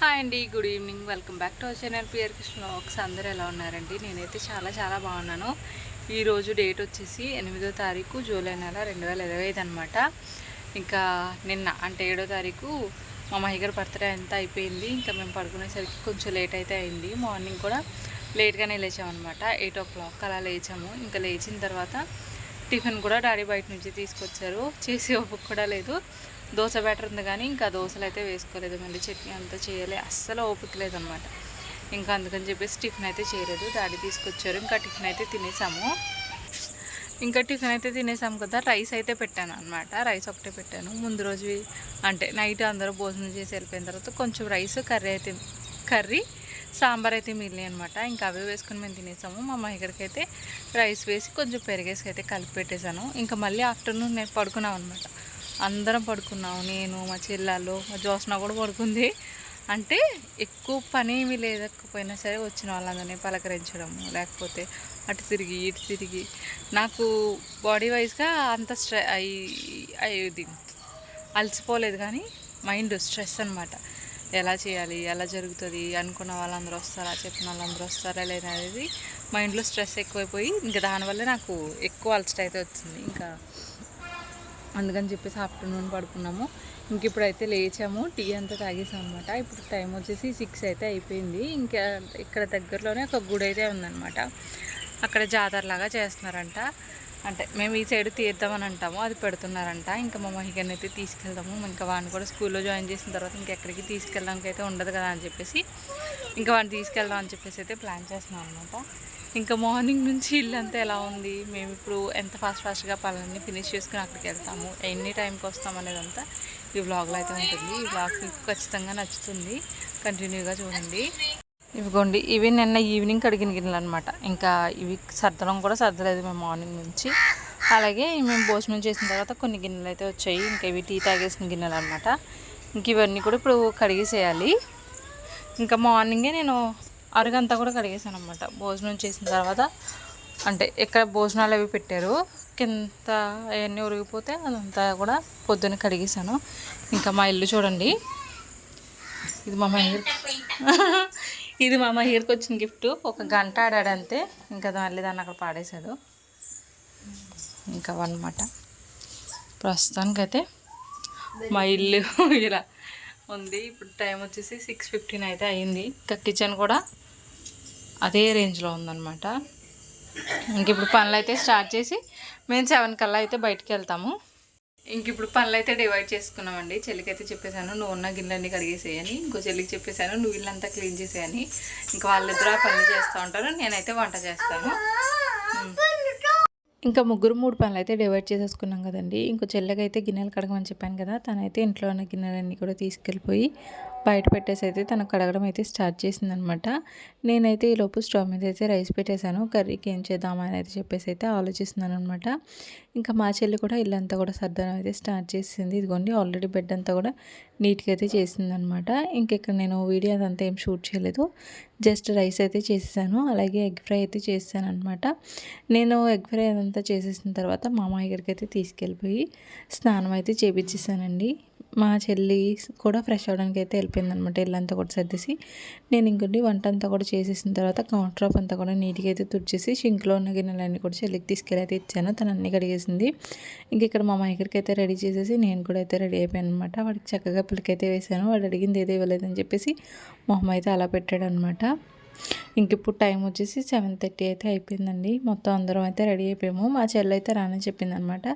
Hi అండి good evening. Welcome back to our channel. PR Krishna ఒకసారి అందరూ ఎలా ఉన్నారండి? నేనైతే చాలా చాలా బాగున్నాను. ఈరోజు డేట్ వచ్చేసి ఎనిమిదో తారీఖు జూలై నెల రెండు వేల ఇరవై ఐదు అనమాట ఇంకా నిన్న అంటే ఏడో తారీఖు మా మహిగర్ బర్త్డే అంతా అయిపోయింది. ఇంకా మేము పడుకునేసరికి కొంచెం లేట్ అయితే అయింది. మార్నింగ్ కూడా లేట్గానే లేచామన్నమాట ఎయిట్ ఓ క్లాక్ అలా లేచాము. ఇంకా లేచిన తర్వాత టిఫిన్ కూడా డాడీ బయట నుంచి తీసుకొచ్చారు. చేసే ఓపిక కూడా లేదు. దోశ బ్యాటర్ ఉంది కానీ ఇంకా దోశలు అయితే వేసుకోలేదు. మళ్ళీ చట్నీ అంతా చేయలే. అస్సలు ఓపిక లేదనమాట. ఇంకా అందుకని చెప్పేసి టిఫిన్ అయితే చేయలేదు. డాడీ తీసుకొచ్చారు. ఇంకా టిఫిన్ అయితే తినేసాము. ఇంకా టిఫిన్ అయితే తినేసాము కదా. రైస్ అయితే పెట్టాను అనమాట. రైస్ ఒకటే పెట్టాను. ముందు రోజు అంటే నైట్ అందరూ భోజనం చేసి వెళ్ళిపోయిన తర్వాత కొంచెం రైస్ కర్రీ అయితే కర్రీ సాంబార్ అయితే మిగిలి అనమాట. ఇంకా అవే వేసుకుని మేము తినేసాము. మా అమ్మ అయితే రైస్ వేసి కొంచెం పెరిగేసి అయితే కలిపి పెట్టేశాను. ఇంకా మళ్ళీ ఆఫ్టర్నూన్ నేను పడుకున్నాం అనమాట. అందరం పడుకున్నాము. నేను మా చెల్లెళ్ళు మా జోస్న కూడా పడుకుంది. అంటే ఎక్కువ పని ఏమీ లేదకపోయినా సరే వచ్చిన వాళ్ళందరినీ పలకరించడము లేకపోతే అటు తిరిగి ఇటు తిరిగి. నాకు బాడీ వైజ్గా అంత స్ట్రె ఇది అలసిపోలేదు కానీ మైండ్ స్ట్రెస్ అనమాట ఎలా చేయాలి ఎలా జరుగుతుంది అనుకున్న వాళ్ళందరూ వస్తారా చెప్పిన వాళ్ళందరూ వస్తారా లేదా అనేది మైండ్లో స్ట్రెస్ ఎక్కువైపోయి ఇంకా దానివల్ల నాకు ఎక్కువ అలసట అయితే వచ్చింది. ఇంకా అందుకని చెప్పేసి ఆఫ్టర్నూన్ పడుకున్నాము. ఇంక ఇప్పుడైతే లేచాము. టీ అంతా తాగేసాం అనమాట ఇప్పుడు టైం వచ్చేసి సిక్స్ అయితే అయిపోయింది. ఇంకా ఇక్కడ దగ్గరలోనే ఒక గుడి అయితే ఉందన్నమాట. అక్కడ జాతరలాగా చేస్తున్నారంట. అంటే మేము ఈ సైడ్ తీద్దామని అంటాము అది పెడుతున్నారంట. ఇంకా మా మహిగన్ అయితే తీసుకెళ్దాము. ఇంకా వాడిని కూడా స్కూల్లో జాయిన్ చేసిన తర్వాత ఇంకెక్కడికి తీసుకెళ్ళడానికి అయితే ఉండదు కదా అని చెప్పేసి ఇంకా వాడిని తీసుకెళ్దాం అని చెప్పేసి అయితే ప్లాన్ చేస్తున్నాం అనమాట ఇంకా మార్నింగ్ నుంచి ఇల్లంతా ఎలా ఉంది? మేము ఇప్పుడు ఎంత ఫాస్ట్ ఫాస్ట్గా పనులన్నీ ఫినిష్ చేసుకుని అక్కడికి వెళ్తాము. ఎన్ని టైంకి వస్తాం అనేదంతా ఈ వ్లాగ్లో అయితే ఉంటుంది. ఈ వ్లాగ్ మీకు ఖచ్చితంగా నచ్చుతుంది. కంటిన్యూగా చూడండి. ఇవిగోండి ఇవి నిన్న ఈవినింగ్ కడిగిన గిన్నెలు అనమాట ఇంకా ఇవి సర్దడం కూడా సర్దలేదు మేము మార్నింగ్ నుంచి. అలాగే మేము భోజనం చేసిన తర్వాత కొన్ని గిన్నెలు అయితే వచ్చాయి. ఇంకా ఇవి టీ తాగేసిన గిన్నెలు అనమాట ఇంక ఇవన్నీ కూడా ఇప్పుడు కడిగేసేయాలి. ఇంకా మార్నింగే నేను అరుగంతా కూడా కడిగేసాను అనమాట భోజనం చేసిన తర్వాత అంటే ఇక్కడ భోజనాలు అవి పెట్టారు కింద అవన్నీ ఉరిగిపోతే అదంతా కూడా పొద్దున్న కడిగేసాను. ఇంకా మా ఇల్లు చూడండి. ఇది మా మహిళ ఇది మా మహిర్కి వచ్చిన గిఫ్ట్. ఒక గంట ఆడాడు అంతే ఇంకా మళ్ళీ దాన్ని అక్కడ పాడేశాడు. ఇంకా అనమాట ప్రస్తుతానికైతే మా ఇల్లు ఇలా ఉంది. ఇప్పుడు టైం వచ్చేసి సిక్స్ ఫిఫ్టీన్ అయితే అయింది. ఇంకా కిచెన్ కూడా అదే రేంజ్లో ఉందన్నమాట. ఇంక ఇప్పుడు పనులు అయితే స్టార్ట్ చేసి మేము సెవెన్ కల్లా అయితే బయటికి వెళ్తాము. ఇంక ఇప్పుడు పనులు అయితే డివైడ్ చేసుకున్నామండి. చెల్లికి అయితే చెప్పేశాను నువ్వు ఉన్న గిన్నెలన్నీ కడిగేసేయని ఇంకో చెల్లికి చెప్పేశాను నువ్వు ఇల్లంతా క్లీన్ చేసేయని ఇంకా వాళ్ళిద్దరు ఆ పనులు చేస్తూ ఉంటారు నేనైతే వంట చేస్తాను. ఇంకా ముగ్గురు మూడు పనులు అయితే డివైడ్ చేసేసుకున్నాం కదండి. ఇంకో చెల్లెకైతే గిన్నెలు కడగమని చెప్పాను కదా తనైతే ఇంట్లో ఉన్న గిన్నెలన్నీ కూడా తీసుకెళ్ళిపోయి బయట పెట్టేసి అయితే తను కడగడం అయితే స్టార్ట్ చేసిందనమాట. నేనైతే ఈలోపు స్టవ్ మీద అయితే రైస్ పెట్టేశాను. కర్రీకి ఏం చేద్దామా అని అయితే చెప్పేసి అయితే ఆలోచిస్తున్నాను అనమాట ఇంకా మా చెల్లి కూడా ఇల్లంతా కూడా సర్దడం అయితే స్టార్ట్ చేసింది. ఇదిగోండి ఆల్రెడీ బెడ్ అంతా కూడా నీట్గా అయితే చేసిందనమాట. ఇంక ఇక్కడ నేను వీడియో అదంతా ఏం షూట్ చేయలేదు. జస్ట్ రైస్ అయితే చేసేసాను. అలాగే ఎగ్ ఫ్రై అయితే చేసాను అనమాట నేను ఎగ్ ఫ్రై అదంతా చేసేసిన తర్వాత మా అమ్మాయి అయితే తీసుకెళ్ళిపోయి స్నానం అయితే చేపించేసానండి మా చెల్లి కూడా ఫ్రెష్ అవ్వడానికి అయితే వెళ్ళిపోయింది అనమాట ఇల్లంతా కూడా సర్దేసి. నేను ఇంకోటి వంట అంతా కూడా చేసేసిన తర్వాత కౌంటర్ ఆఫ్ అంతా కూడా నీట్గా అయితే తుడిచేసి షింక్లో ఉన్న గిన్నెలన్నీ కూడా చెల్లికి తీసుకెళ్ళి అయితే ఇచ్చాను తను అన్ని కడిగేసింది. ఇంక ఇక్కడ మా మైకర్కి అయితే రెడీ చేసేసి నేను కూడా అయితే రెడీ అయిపోయాను అనమాట వాడికి చక్కగా పిల్లకైతే వేసాను వాడు అడిగింది ఏదో ఇవ్వలేదని చెప్పేసి మొహం అయితే అలా పెట్టాడు అనమాట ఇంక ఇప్పుడు టైం వచ్చేసి సెవెన్ థర్టీ అయితే అయిపోయిందండి. మొత్తం అందరం అయితే రెడీ అయిపోయాము. మా చెల్లి అయితే రానని చెప్పింది అనమాట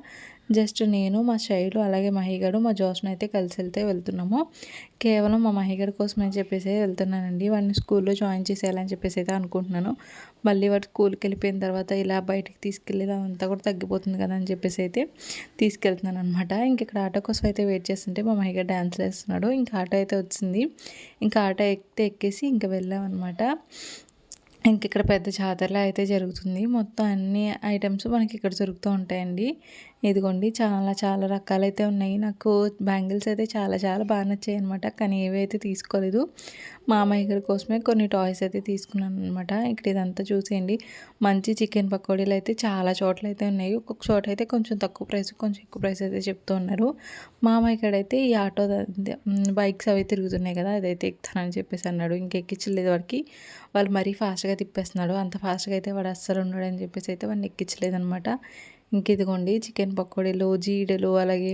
జస్ట్ నేను మా శైలు అలాగే మహిగడు మా జోష్న అయితే కలిసి వెళ్తే వెళ్తున్నాము. కేవలం మా మహిగడు కోసమని చెప్పేసి వెళ్తున్నానండి. వాడిని స్కూల్లో జాయిన్ చేసేయాలని చెప్పేసి అయితే అనుకుంటున్నాను. మళ్ళీ వాడు స్కూల్కి వెళ్ళిపోయిన తర్వాత ఇలా బయటికి తీసుకెళ్ళేది అంతా కూడా తగ్గిపోతుంది కదా అని చెప్పేసి అయితే తీసుకెళ్తున్నాను అనమాట ఇంక ఇక్కడ ఆటో కోసం అయితే వెయిట్ చేస్తుంటే మా మహిగడు డ్యాన్స్ వేస్తున్నాడు. ఇంకా ఆటో అయితే వచ్చింది. ఇంకా ఆటో ఎక్కితే ఎక్కేసి ఇంకా వెళ్ళామన్నమాట. ఇంక ఇక్కడ పెద్ద జాతరలో అయితే జరుగుతుంది. మొత్తం అన్ని ఐటమ్స్ మనకి ఇక్కడ దొరుకుతూ ఉంటాయండి. ఇదిగోండి చాలా చాలా రకాలైతే ఉన్నాయి. నాకు బ్యాంగిల్స్ అయితే చాలా చాలా బాగా నచ్చాయి అనమాట కానీ ఏవైతే తీసుకోలేదు మామయ్య గారి కోసమే కొన్ని టాయ్స్ అయితే తీసుకున్నాను అనమాట ఇక్కడ ఇదంతా చూసేయండి. మంచి చికెన్ పకోడీలు అయితే చాలా చోట్ల అయితే ఉన్నాయి. ఒక్కొక్క చోట అయితే కొంచెం తక్కువ ప్రైస్ కొంచెం ఎక్కువ ప్రైస్ అయితే చెప్తూ ఉన్నారు. మామయ్య అయితే ఈ ఆటో బైక్స్ అవి తిరుగుతున్నాయి కదా అదైతే ఎక్కుతానని చెప్పేసి అన్నాడు. ఇంకెక్కించలేదు వాడికి. వాళ్ళు మరీ ఫాస్ట్గా తిప్పేస్తున్నాడు. అంత ఫాస్ట్గా అయితే వాడు అస్సలు ఉన్నాడు అని చెప్పేసి అయితే వాడిని ఎక్కించలేదు అనమాట ఇంక ఇదిగోండి చికెన్ పకోడీలు జీడలు అలాగే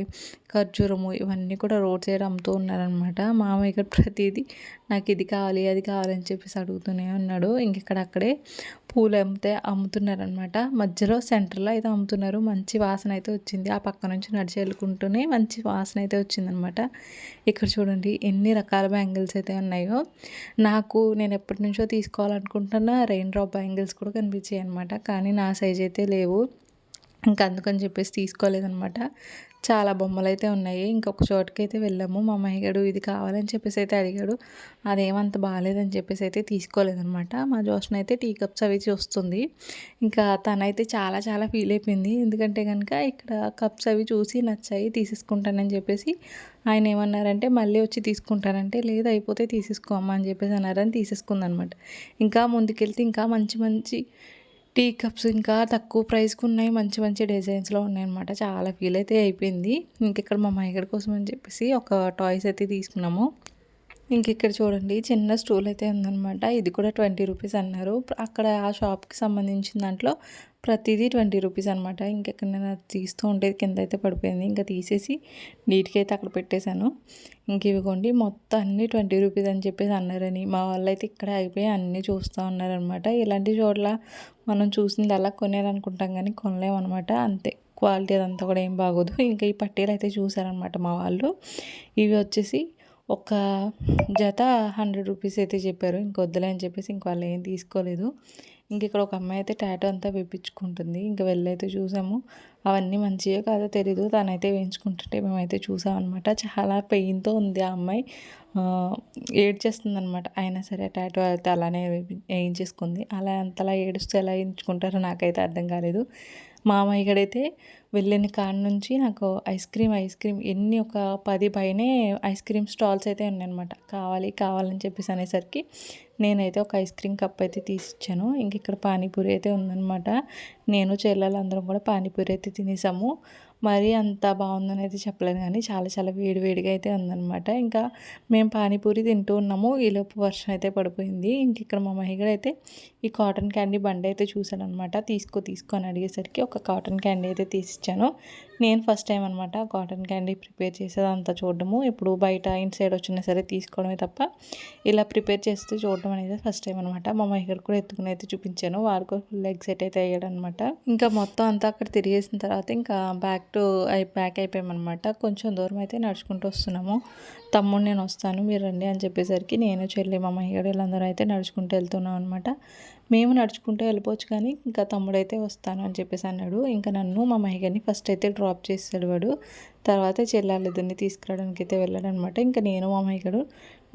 ఖర్జూరము ఇవన్నీ కూడా రోడ్ సైడ్ అమ్ముతూ ఉన్నారనమాట మామయ్య ఇక్కడ ప్రతిదీ నాకు ఇది కావాలి అది కావాలని చెప్పేసి అడుగుతూనే ఉన్నాడు. ఇంకెక్కడ అక్కడే పూలు అమ్మితే అమ్ముతున్నారనమాట మధ్యలో సెంటర్లో అయితే అమ్ముతున్నారు. మంచి వాసన అయితే వచ్చింది. ఆ పక్క నుంచి నడిచి వెళ్ళుకుంటూనే మంచి వాసన అయితే వచ్చిందనమాట ఇక్కడ చూడండి ఎన్ని రకాల బ్యాంగిల్స్ అయితే ఉన్నాయో. నాకు నేను ఎప్పటి నుంచో తీసుకోవాలనుకుంటున్న రెయిన్ డ్రాప్ బ్యాంగిల్స్ కూడా కనిపించాయి అనమాట కానీ నా సైజ్ అయితే లేవు. ఇంకా అందుకని చెప్పేసి తీసుకోలేదనమాట చాలా బొమ్మలు అయితే ఉన్నాయి. ఇంకొక చోటుకి అయితే వెళ్ళాము. మా అమ్మయ్యగాడు ఇది కావాలని చెప్పేసి అయితే అడిగాడు. అదేమంత బాగాలేదని చెప్పేసి అయితే తీసుకోలేదనమాట మా జోషన్ అయితే టీ కప్స్ అవి చూస్తుంది. ఇంకా తనైతే చాలా చాలా ఫీల్ అయిపోయింది. ఎందుకంటే కనుక ఇక్కడ కప్స్ అవి చూసి నచ్చాయి తీసేసుకుంటానని చెప్పేసి ఆయన ఏమన్నారంటే మళ్ళీ వచ్చి తీసుకుంటానంటే లేదు అయిపోతే తీసేసుకోమ్మా అని చెప్పేసి అన్నారని తీసేసుకుందనమాట ఇంకా ముందుకెళ్తే ఇంకా మంచి మంచి టీ కప్స్ ఇంకా తక్కువ ప్రైస్కి ఉన్నాయి. మంచి మంచి డిజైన్స్లో ఉన్నాయన్నమాట. చాలా ఫీల్ అయితే అయిపోయింది. ఇంక ఇక్కడ మా మైగడ్ కోసం అని చెప్పేసి ఒక టాయ్స్ అయితే తీసుకున్నాము. ఇంక ఇక్కడ చూడండి చిన్న స్టూల్ అయితే ఉందన్నమాట. ఇది కూడా ట్వంటీ రూపీస్ అన్నారు. అక్కడ ఆ షాప్కి సంబంధించిన దాంట్లో ప్రతిదీ ట్వంటీ రూపీస్ అనమాట ఇంకెక్కడ నేను తీస్తూ ఉండేది కింద అయితే పడిపోయింది. ఇంకా తీసేసి నీట్గా అయితే అక్కడ పెట్టేశాను. ఇంక ఇవిగోండి మొత్తం అన్ని ట్వంటీ రూపీస్ అని చెప్పేసి అన్నారని. మా వాళ్ళు అయితే ఇక్కడ అయిపోయి అన్నీ చూస్తూ ఉన్నారనమాట ఇలాంటి చోట్ల మనం చూసింది అలా కొనేయాలనుకుంటాం కానీ కొనలేమన్నమాట. అంతే క్వాలిటీ అదంతా కూడా ఏం బాగోదు. ఇంకా ఈ పట్టీలు అయితే చూసారనమాట మా వాళ్ళు. ఇవి వచ్చేసి ఒక జత హండ్రెడ్ రూపీస్ అయితే చెప్పారు. ఇంకొద్దులే అని చెప్పేసి ఇంక వాళ్ళు ఏం తీసుకోలేదు. ఇంక ఇక్కడ ఒక అమ్మాయి అయితే టాటో అంతా వేయించుకుంటుంది ఇంకా వెళ్ళైతే చూసాము. అవన్నీ మంచిగా కాదో తెలీదు. తనైతే వేయించుకుంటుంటే మేమైతే చూసామన్నమాట. చాలా పెయిన్తో ఉంది ఆ అమ్మాయి. ఏడ్చేస్తుంది అనమాట అయినా సరే టాటో అయితే అలానే వేయించేసుకుంది. అలా అంతలా ఏడుస్తూ ఎలా వేయించుకుంటారో నాకైతే అర్థం కాలేదు. మా అమ్మాయి ఇక్కడైతే వెళ్ళిన కాడ నుంచి నాకు ఐస్ క్రీమ్ ఐస్ క్రీమ్ ఎన్ని ఒక పది పైనే ఐస్ క్రీమ్ స్టాల్స్ అయితే ఉన్నాయన్నమాట. కావాలి కావాలని చెప్పేసి అనేసరికి నేనైతే ఒక ఐస్ క్రీమ్ కప్ అయితే తీసిచ్చాను. ఇంక ఇక్కడ పానీపూరి అయితే ఉందన్నమాట. నేను చెల్లెలందరం కూడా పానీపూరి అయితే తినేసాము. మరీ అంత బాగుందని అయితే చెప్పలేను కానీ చాలా చాలా వేడి వేడిగా అయితే ఉందన్నమాట. ఇంకా మేము పానీపూరి తింటూ ఉన్నాము. ఈలోపు వర్షం అయితే పడిపోయింది. ఇంక ఇక్కడ మా మహిళ అయితే ఈ కాటన్ క్యాండీ బండి అయితే చూశాను అనమాట తీసుకో తీసుకో అని అడిగేసరికి ఒక కాటన్ క్యాండీ అయితే ఇచ్చాను నేను ఫస్ట్ టైం అనమాట కాటన్ క్యాండీ ప్రిపేర్ చేసేది అంతా చూడడము. ఇప్పుడు బయట ఇన్ సైడ్ వచ్చినా సరే తీసుకోవడమే తప్ప ఇలా ప్రిపేర్ చేస్తే చూడడం అనేది ఫస్ట్ టైం అనమాట మా ఇక్కడ కూడా ఎత్తుకుని అయితే చూపించాను. వారికి ఫుల్ ఎగ్జైట్ అయితే అయ్యాడనమాట ఇంకా మొత్తం అంతా అక్కడ తిరిగేసిన తర్వాత ఇంకా బ్యాక్ టు బ్యాక్ అయిపోయామన్నమాట. కొంచెం దూరం అయితే నడుచుకుంటూ వస్తున్నాము. తమ్ముడు నేను వస్తాను. మీరు రండి అని చెప్పేసరికి నేను చెల్లి మా మహిళ వీళ్ళందరూ అయితే నడుచుకుంటూ వెళ్తున్నాం అనమాట మేము నడుచుకుంటూ వెళ్ళిపోవచ్చు కానీ ఇంకా తమ్ముడైతే వస్తాను అని చెప్పేసి అన్నాడు. ఇంకా నన్ను మా మహిగని ఫస్ట్ అయితే డ్రాప్ చేసాడు వాడు. తర్వాత చెల్లాలిద్దరిని తీసుకురావడానికి అయితే వెళ్ళాడు అనమాట ఇంకా నేను మా మహిగడు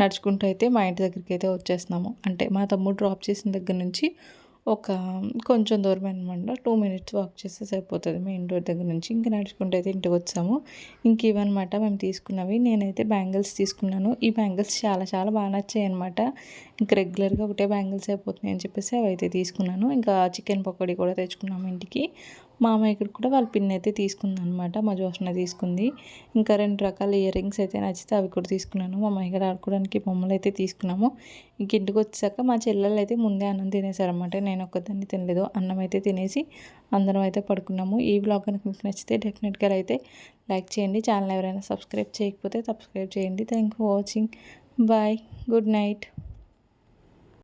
నడుచుకుంటూ అయితే మా ఇంటి దగ్గరికి అయితే వచ్చేస్తున్నాము. అంటే మా తమ్ముడు డ్రాప్ చేసిన దగ్గర నుంచి ఒక కొంచెం దూరం అనమాట టూ మినిట్స్ వాక్ చేస్తే సరిపోతుంది మెయిన్ డోర్ దగ్గర నుంచి. ఇంక నడుచుకుంటూ అయితే ఇంటికి వచ్చాము. ఇంక ఇవన్నమాట మేము తీసుకున్నవి. నేనైతే బ్యాంగిల్స్ తీసుకున్నాను. ఈ బ్యాంగిల్స్ చాలా చాలా బాగా నచ్చాయి అనమాట ఇంకా రెగ్యులర్గా ఒకటే బ్యాంగిల్స్ అయిపోతున్నాయి అని చెప్పేసి అవి అయితే తీసుకున్నాను. ఇంకా చికెన్ పకోడీ కూడా తెచ్చుకున్నాము ఇంటికి. మామయ్య ఇక్కడ కూడా వాళ్ళ పిన్ అయితే తీసుకుంది అనమాట మా జోష్న తీసుకుంది. ఇంకా రెండు రకాల ఇయర్ రింగ్స్ అయితే నచ్చితే అవి కూడా తీసుకున్నాను. మా అమ్మాయి గారు ఆడుకోవడానికి బొమ్మలు అయితే తీసుకున్నాము. ఇంక ఇంటికి వచ్చాక మా చెల్లెలు అయితే ముందే అన్నం తినేసారనమాట నేను ఒక్కదాన్ని తినలేదు. అన్నం అయితే తినేసి అందరం అయితే పడుకున్నాము. ఈ బ్లాగ్ కనుక మీకు నచ్చితే డెఫినెట్గా అయితే లైక్ చేయండి. ఛానల్ ఎవరైనా సబ్స్క్రైబ్ చేయకపోతే సబ్స్క్రైబ్ చేయండి. Thank for watching bye good night